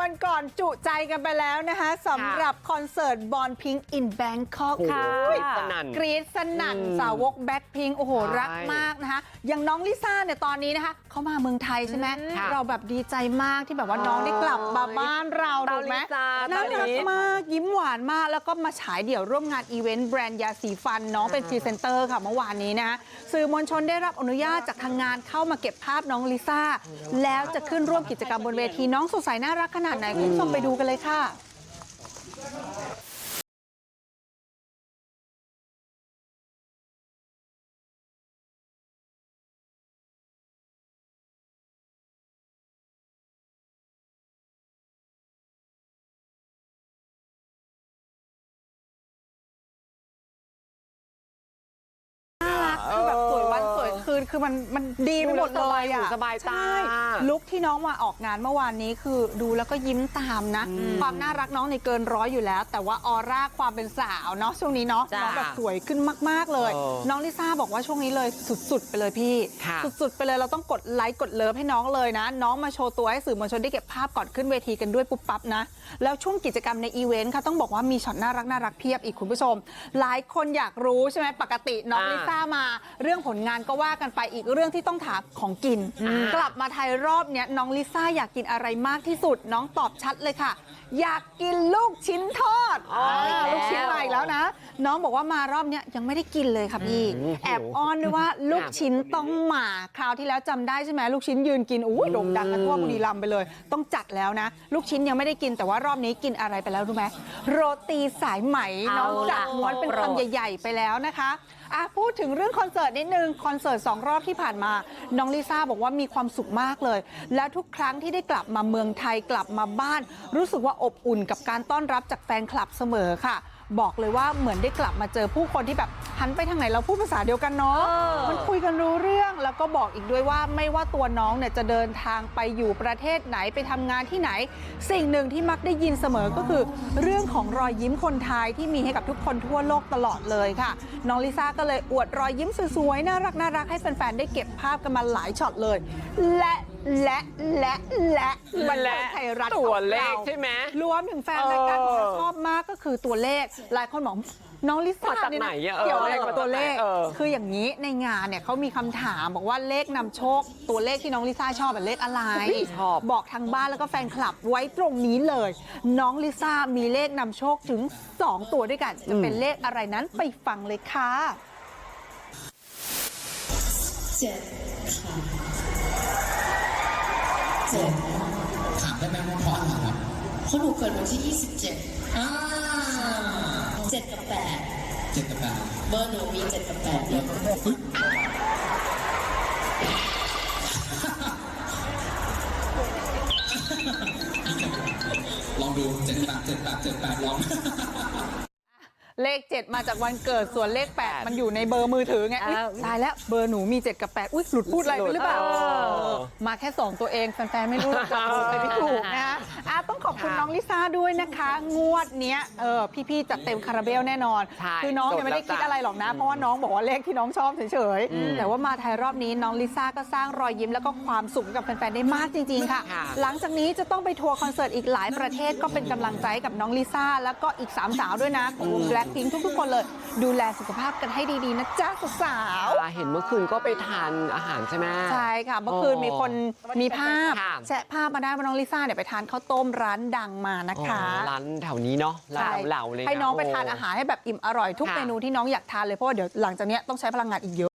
วันก่อนจุใจกันไปแล้วนะคะสำหรับคอนเสิร์ตบอลพิงอินแบงคอกโอ้โหค่ะสนั่นกรี๊ดสนั่นอืมสาวกแบ็คพิงโอ้โหใช่รักมากนะคะอย่างน้องลิซ่าเนี่ยตอนนี้นะคะเขามาเมืองไทยใช่ไหมค่ะเราแบบดีใจมากที่แบบว่าน้องได้กลับมาบ้านเราเตาถูกไหมลิซ่าน่าเตารักลิมากยิ้มหวานมากแล้วก็มาฉายเดี่ยวร่วมงานอีเวนต์แบรนด์ยาสีฟันน้องเป็นพรีเซนเตอร์ค่ะเมื่อวานนี้นะคะสื่อมวลชนได้รับอนุญาตจากทางงานเข้ามาเก็บภาพน้องลิซ่าแล้วจะขึ้นร่วมกิจกรรมบนเวทีน้องสดใสน่ารักขนาดไหนคุณผู้ชมไปดูกันเลยค่ะ คืนคือมันมันดีไปหมดเลยอะดูแล้วสบายหูสบายตาใช่ลุคที่น้องมาออกงานเมื่อวานนี้คือดูแล้วก็ยิ้มตามนะ ความน่ารักน้องในเกินร้อยอยู่แล้ว แต่ว่าออร่าความเป็นสาวเนาะช่วงนี้เนาะจ้ะน้องแบบสวยขึ้นมาก ๆเลยเออน้องลิซ่าบอกว่าช่วงนี้เลยสุด ๆ ไปเลยพี่ค่ะสุด ๆ ไปเลยเราต้องกดไลค์กดเลิฟให้น้องเลยนะ น้องมาโชว์ตัวให้สื่อมวลชนได้เก็บภาพก่อนขึ้นเวทีกันด้วยปุ๊บปั๊บนะแล้วช่วงกิจกรรมในอีเวนต์ค่ะต้องบอกว่ามีช็อตน่ารักน่ารักเพียบอีกคุณผู้ชม หลายคนอยากรู้ใช่ไหมปกติน้องอ่าลิซ่ามา เรื่องผลงานก็ว่ากันไปอีกเรื่องที่ต้องถามของกิน กลับมาไทยรอบเนี้ยน้องลิซ่าอยากกินอะไรมากที่สุดน้องตอบชัดเลยค่ะ อยากกินลูกชิ้นทอดอ๋ออีกแล้วลูกชิ้นมาอีกแล้วนะน้องบอกว่ามารอบเนี้ยยังไม่ได้กินเลยค่ะพี่อืมแอบอ้อนด้วยว่าลูกชิ้นต้องมาคราวที่แล้วจำได้ใช่ไหมลูกชิ้นยืนกินอู้ยโด่งดังกันทั่วบุรีรัมย์ไปเลย ต้องจัดแล้วนะ ลูกชิ้นยังไม่ได้กินแต่ว่ารอบนี้กินอะไรไปแล้วรู้ไหมโรตีสายไหมน้องจัดม้วนเป็นคำใหญ่ ๆ ไปแล้วนะคะอะพูดถึงเรื่องคอนเสิร์ตนิดนึงคอนเสิร์ตสองรอบที่ผ่านมา น้องลิซ่าบอกว่ามีความสุขมากเลย และทุกครั้งที่ได้กลับมาเมืองไทยกลับมาบ้าน รู้สึกว่าอบอุ่นกับการต้อนรับจากแฟนคลับเสมอค่ะ บอกเลยว่าเหมือนได้กลับมาเจอผู้คนที่แบบหันไปทางไหนเราพูดภาษาเดียวกันเนาะมันคุยกันรู้เรื่องแล้วก็บอกอีกด้วยว่าไม่ว่าตัวน้องเนี่ยจะเดินทางไปอยู่ประเทศไหนไปทำงานที่ไหน สิ่งหนึ่งที่มักได้ยินเสมอก็คือ เรื่องของรอยยิ้มคนไทยที่มีให้กับทุกคนทั่วโลกตลอดเลยค่ะน้องลิซ่าก็เลยอวดรอยยิ้มสวยๆน่ารักน่ารักให้แฟนๆได้เก็บภาพกันมาหลายช็อตเลย และ และและและบันเทิงไทยรัฐตัวเลขของราใช่ไหมรวมถึงแฟนรายการของเราเออชอบมากก็คือตัวเลข หลายคนบอกน้องลิซ่ามาจากเนี่ยไหนนะอะเออเกี่ยวอะไรกับตัวเลขเออคืออย่างนี้ในงานเนี่ยเขามีคำถามบอกว่าเลขนำโชคตัวเลขที่น้องลิซ่าชอบเป็นเลขอะไรชอบบอกทางบ้านแล้วก็แฟนคลับไว้ตรงนี้เลย น้องลิซ่ามีเลขนำโชคถึง 2 ตัวด้วยกัน จะเป็นเลขอะไรนั้นไปฟังเลยค่ะเจ็ดค่ะเจ็ด ถามได้ไหมว่าเพราะอะไรครับเพราะหนูเกิดวันที่ 27อ่าเจ็ดกับแปดเจ็ดกับแปดเบอร์หนูมีเจ็ดกับแปดเนี่ยเฮ้ยลองดูเจ็ดแปดเจ็ดแปดเจ็ดแปดลอง เลข 7 มาจากวันเกิดส่วนเลข 8 มันอยู่ในเบอร์มือถือไงอุ๊ยอ้าวตายแล้วเบอร์หนูมี 7 กับ 8 อุ้ยหลุดพูดอะไรไปหรือเปล่าเออเออมาแค่ 2 ตัวเอง แฟนๆ ไม่รู้หรอกจะพูดไปไม่ถูกนะคะอะต้องขอบ คุณค่ะน้องลิซ่าด้วยนะคะงวดเนี้ยเออพี่ๆจัดเต็มคาราเบลแน่นอนใช่คือน้องเนี่ยไม่ได้คิดอะไรหรอกนะ เพราะว่าน้องบอกว่าเลขที่น้องชอบเฉยๆ แต่ว่ามาไทยรอบนี้น้องลิซ่าก็สร้างรอยยิ้มแล้วก็ความสุขให้กับแฟนๆได้มากจริงๆค่ะค่ะ หลังจากนี้จะต้องไปทัวร์คอนเสิร์ตอีกหลายประเทศก็เป็นกำลังใจให้กับน้องลิซ่าแล้วก็อีกสามสาวด้วยนะของวงแบล็คพิงทุกๆคนเลย ดูแลสุขภาพกันให้ดีๆนะจ๊ะสาวอ่าเห็นเมื่อคืนก็ไปทานอาหารใช่ไหมๆใช่ค่ะเมื่อคืนมีคนมีภาพค่ะแชะภาพมาได้ว่าน้องลิซ่าเนี่ยไปทานข้าวต้มร้านดังมานะอ๋อคะร้านแถวนี้เนาะร้านใช่เหล่าๆเลยะให้น้องไปโทานอาหารให้แบบอิ่มอร่อยทุกค่ะเมนูที่น้องอยากทานเลยเพราะว่าเดี๋ยวหลังจากเนี้ยต้องใช้พลังงานอีกเยอะ